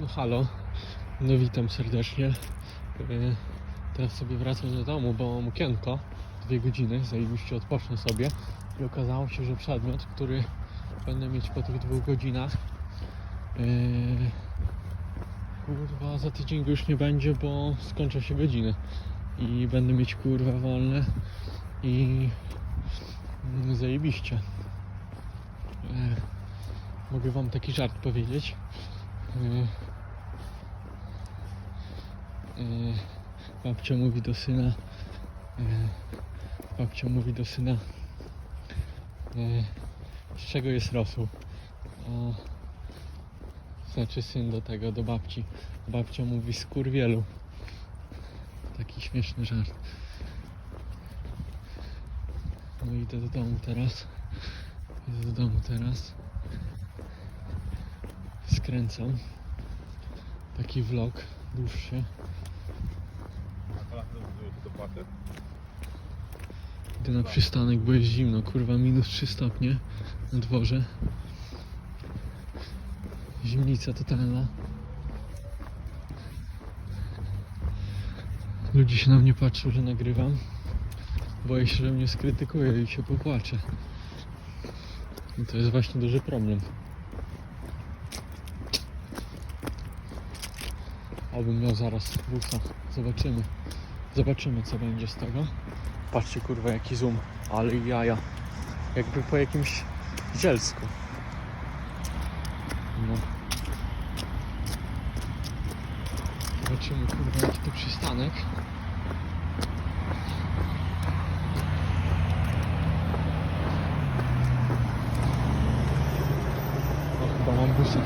No halo, no witam serdecznie. Teraz sobie wracam do domu, bo mam okienko. Dwie godziny, zajebiście odpocznę sobie. I okazało się, że przedmiot, który będę mieć po tych dwóch godzinach yy, kurwa za tydzień go już nie będzie, bo skończą się godziny. I będę mieć kurwa wolne i mm, zajebiście. Yy, mogę wam taki żart powiedzieć. Yy, yy, babcia mówi do syna. Yy, babcia mówi do syna. Z czego jest rosół? Znaczy syn do tego, do babci. Babcia mówi z kurwielu. Taki śmieszny żart. No idę do domu teraz. Idę do domu teraz. Skręcam. Taki vlog dłuższy. Idę na przystanek, bo jest zimno. Kurwa, minus 3 stopnie na dworze. Zimnica totalna. Ludzie się na mnie patrzą, że nagrywam. Boję się, że mnie skrytykuje i się popłaczę. I to jest właśnie duży problem. Obym miał zaraz busa. Zobaczymy. Zobaczymy co będzie z tego. Patrzcie kurwa jaki zoom. Ale jaja. Jakby po jakimś zielsku. No. Zobaczymy kurwa jaki to przystanek. O, chyba mam busa.